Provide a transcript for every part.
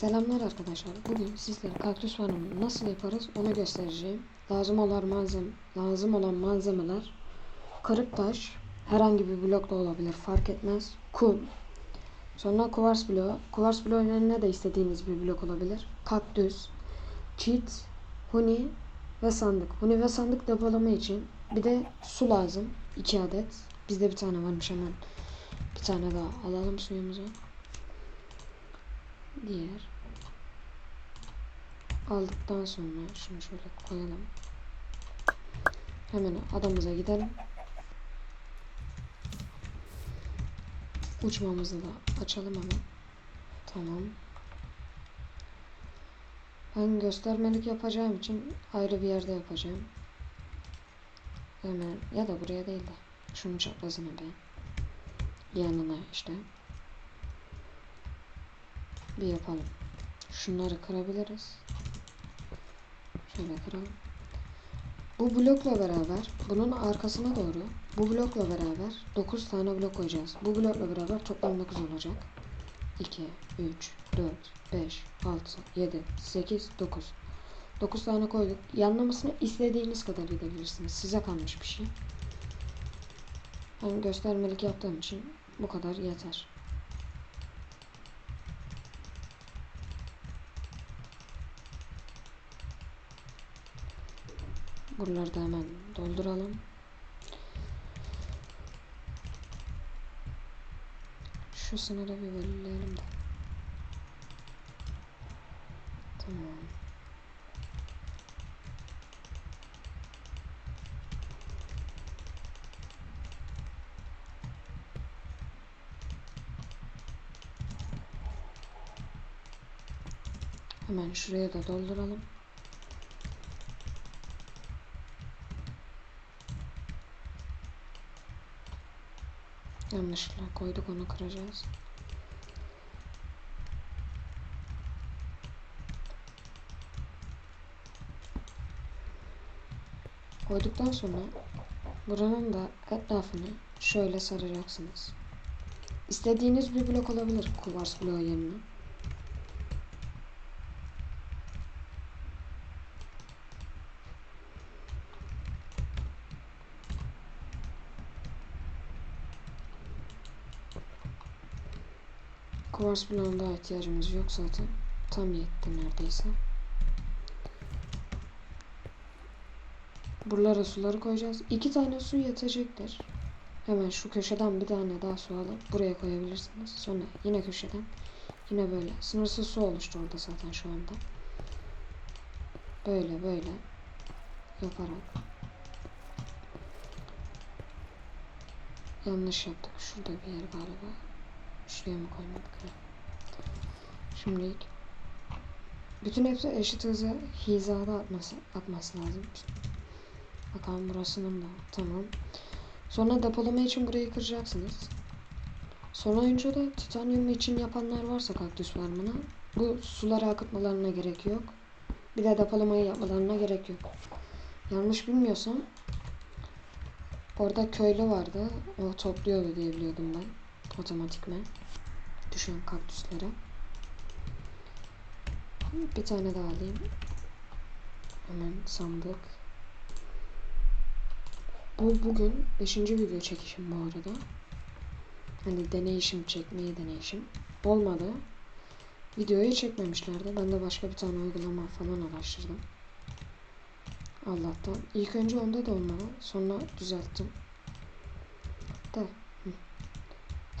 Selamlar arkadaşlar. Bugün sizlere kaktüs farmını nasıl yaparız onu göstereceğim. Lazım olan malzeme, lazım olan malzemeler kırık taş, herhangi bir blok da olabilir fark etmez. Kum. Sonra kuvars bloğu. Kuvars bloğunun önüne de istediğiniz bir blok olabilir. Kaktüs, çit, huni ve sandık. Huni ve sandık depolama için bir de su lazım. 2 adet. Bizde bir tane varmış hemen. Bir tane daha alalım suyumuzu. Diğer. Aldıktan sonra şunu şöyle koyalım. Hemen adamıza gidelim. Uçmamızı da açalım hemen. Tamam. Ben göstermelik yapacağım için ayrı bir yerde yapacağım. Hemen ya da buraya değil de şunun çaprazına be. Yanına işte. Bir yapalım. Şunları kırabiliriz. Şöyle kıralım. Bu blokla beraber bunun arkasına doğru bu blokla beraber 9 tane blok koyacağız. Bu blokla beraber toplam 9 olacak. 2, 3, 4, 5, 6, 7, 8, 9. 9 tane koyduk. Yanlamasını istediğiniz kadar gidebilirsiniz. Size kalmış bir şey. Ben göstermelik yaptığım için bu kadar yeter. Buraları da hemen dolduralım. Şu sınırı bir belirleyelim de. Tamam. Hemen şuraya da dolduralım. Yanlışlıkla koyduk onu kıracağız. Koyduktan sonra buranın da etrafını şöyle saracaksınız. İstediğiniz bir blok olabilir kuvars bloğu yerine. Kuvars bloğuna daha ihtiyacımız yok zaten. Tam yetti neredeyse. Buralara suları koyacağız. İki tane su yetecektir. Hemen şu köşeden bir tane daha su alıp buraya koyabilirsiniz. Sonra yine köşeden yine böyle. Sınırsız su oluştu orada zaten şu anda. Böyle böyle yaparak yanlış yaptık. Şurada bir yer galiba. Şuraya mı koymadık? Şimdilik bütün hepsi eşit hızı hizada atması, atması lazım. Bakalım burasının da tamam. Sonra depolama için burayı kıracaksınız. Son oyuncuda titanyum için yapanlar varsa kaktüs farmına bu suları akıtmalarına gerek yok. Bir de depolamayı yapmalarına gerek yok. Yanlış bilmiyorsam orada köylü vardı. O topluyordu diye biliyordum ben. Otomatikmen. Düşen kaktüslere. Bir tane daha alayım. Hemen sandık. Bu bugün 5. video çekişim bu arada. Hani deneyişim çekmeyi deneyişim. Olmadı. Videoyu çekmemişlerdi. Ben de başka bir tane uygulama falan araştırdım. Allah'tan. İlk önce onda da olmadı. Sonra düzelttim. De.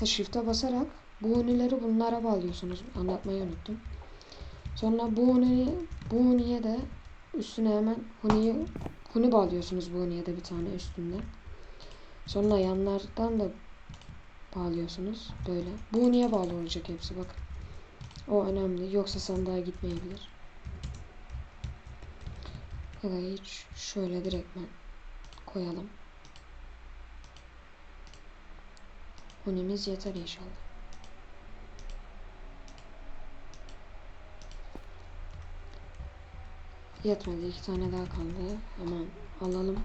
Ha, shift'e basarak bu unileri bunlara bağlıyorsunuz. Anlatmayı unuttum. Sonra bu uniyi bu uniye de üstüne hemen huniyi huni bağlıyorsunuz bu uniye de bir tane üstünde. Sonra yanlardan da bağlıyorsunuz böyle. Bu uniye bağlı olacak hepsi bakın. O önemli. Yoksa sandığa gitmeyebilir. Ya da hiç şöyle direktmen koyalım. Hunimiz yeter inşallah. Yetmedi. iki tane daha kaldı. Hemen alalım.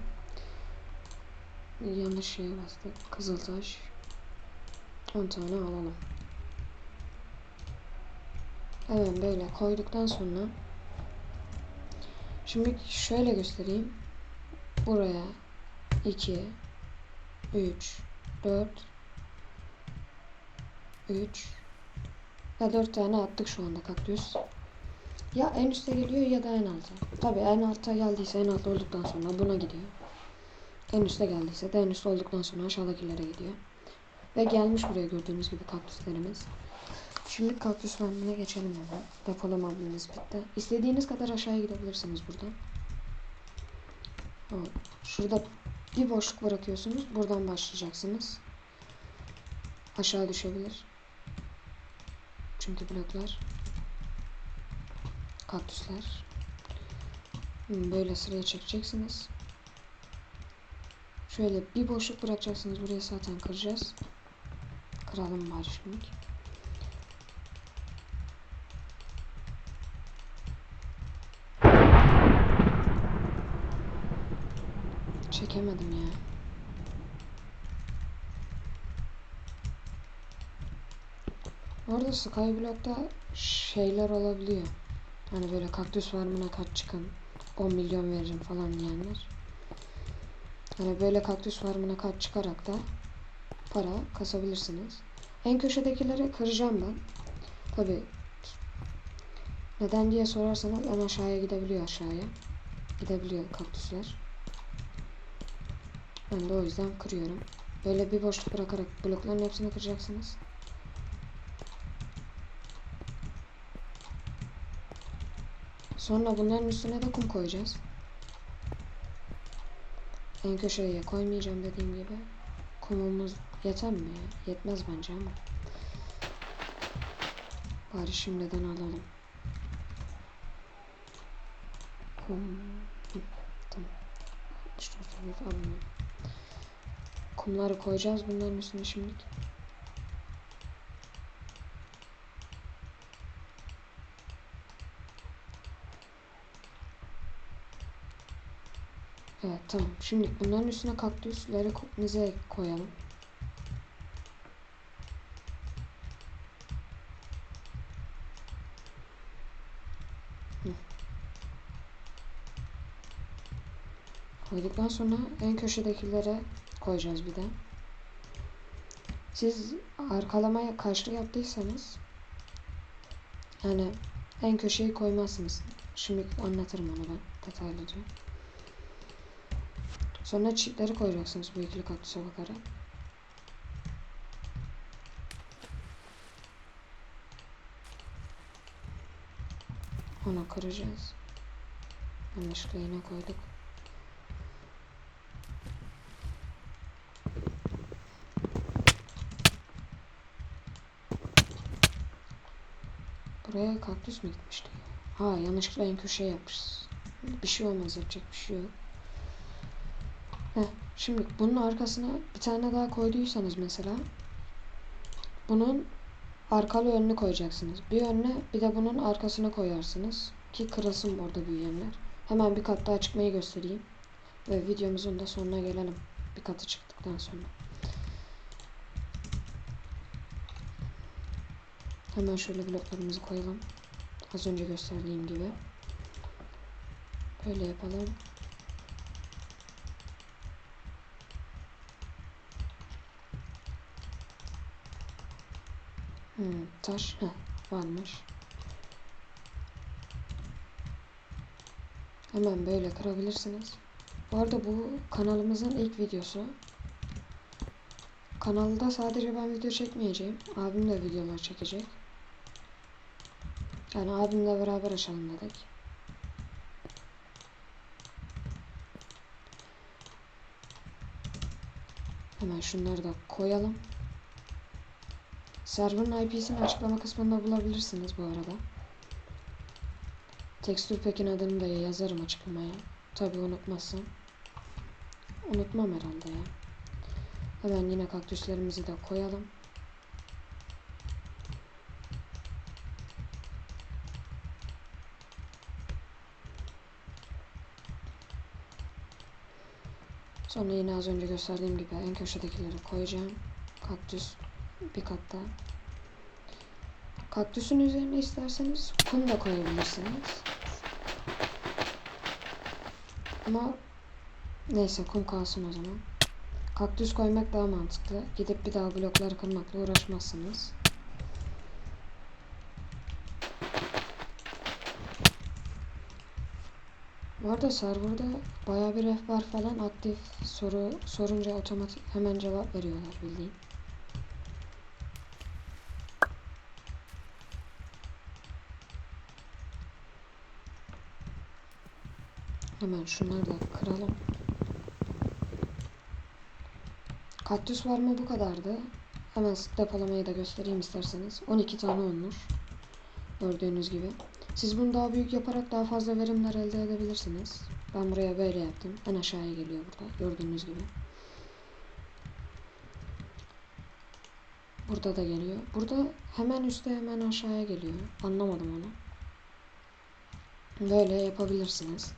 Yanlış şeye bastık. Kızıltaş. 10 tane alalım. Evet böyle koyduktan sonra şimdi şöyle göstereyim. Buraya 2 3 4 3 ve 4 tane attık şu anda kaktüs. Ya en üste geliyor ya da en alta. Tabi en alta geldiyse en altta olduktan sonra buna gidiyor. En üste geldiyse de en üstte olduktan sonra aşağıdakilere gidiyor. Ve gelmiş buraya gördüğünüz gibi kaktüslerimiz. Şimdi kaktüs farmına geçelim hemen. Depolama hamlemiz bitti. İstediğiniz kadar aşağıya gidebilirsiniz buradan. Şurada bir boşluk bırakıyorsunuz. Buradan başlayacaksınız. Aşağı düşebilir. Çünkü bloklar. Kaktüsler. Hmm, Böyle sıraya çekeceksiniz. Şöyle bir boşluk bırakacaksınız. Buraya zaten kıracağız. Kıralım bari şimdi. Çekemedim ya. Orada Skyblock'ta şeyler olabiliyor. Hani böyle kaktüs farmına kaç çıkın 10 milyon veririm falan diyenler. Hani böyle kaktüs farmına kaç çıkarak da para kasabilirsiniz. En köşedekileri kıracağım ben. Tabi neden diye sorarsanız en aşağıya gidebiliyor aşağıya. Gidebiliyor kaktüsler. Ben de o yüzden kırıyorum. Böyle bir boşluk bırakarak blokların hepsini kıracaksınız. Sonra bunların üstüne de kum koyacağız. En köşeye koymayacağım dediğim gibi. Kumumuz yeter mi ya? Yetmez bence ama. Bari şimdiden alalım. Kum. Tamam. Alalım. Kumları koyacağız bunların üstüne şimdilik. Evet tamam. Şimdi bunların üstüne kaktüsleri mize koyalım. Hı. Koyduktan sonra en köşedekilere koyacağız bir de. Siz arkalamaya karşı yaptıysanız yani en köşeyi koymazsınız. Şimdi anlatırım onu ben detaylıca. Sonra çiftleri koyacaksınız bu ikili kaktüse bakarak. Onu kıracağız. Yanlışlıkla yine koyduk. Buraya kaktüs mü gitmişti? Ha yanlışlıkla en köşeye yapmışız. Bir şey olmaz yapacak bir şey yok. Heh, şimdi bunun arkasına bir tane daha koyduysanız mesela bunun arkalı önünü koyacaksınız. Bir önüne bir de bunun arkasına koyarsınız ki kırılsın orada büyüyenler. Hemen bir kat daha çıkmayı göstereyim. Ve videomuzun da sonuna gelelim. Bir katı çıktıktan sonra. Hemen şöyle bloklarımızı koyalım. Az önce gösterdiğim gibi. Böyle yapalım. Hmm, taş heh, varmış. Hemen böyle kırabilirsiniz. Bu arada bu kanalımızın ilk videosu. Kanalda sadece ben video çekmeyeceğim. Abim de videolar çekecek. Yani abimle beraber açalım dedik. Hemen şunları da koyalım. Server'ın IP'sini açıklama kısmında bulabilirsiniz bu arada. Tekstür pekin adını da yazarım açıklamaya. Tabi unutmazsam. Unutmam herhalde ya. Hemen yine kaktüslerimizi de koyalım. Sonra yine az önce gösterdiğim gibi en köşedekileri koyacağım. Kaktüs bir katta. Kaktüsün üzerine isterseniz kum da koyabilirsiniz. Ama neyse kum kalsın o zaman. Kaktüs koymak daha mantıklı. Gidip bir daha blokları kırmakla uğraşmazsınız. Bu arada serverda bayağı bir rehber falan aktif soru sorunca otomatik hemen cevap veriyorlar bildiğin. Hemen şunları da kıralım. Kaktüs var mı bu kadardı. Hemen depolamayı da göstereyim isterseniz. 12 tane olmuş. Gördüğünüz gibi. Siz bunu daha büyük yaparak daha fazla verimler elde edebilirsiniz. Ben buraya böyle yaptım. En aşağıya geliyor burada. Gördüğünüz gibi. Burada da geliyor. Burada hemen üstte hemen aşağıya geliyor. Anlamadım onu. Böyle yapabilirsiniz.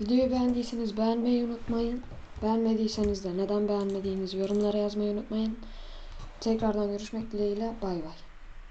Videoyu beğendiyseniz beğenmeyi unutmayın. Beğenmediyseniz de neden beğenmediğinizi yorumlara yazmayı unutmayın. Tekrardan görüşmek dileğiyle. Bay bay.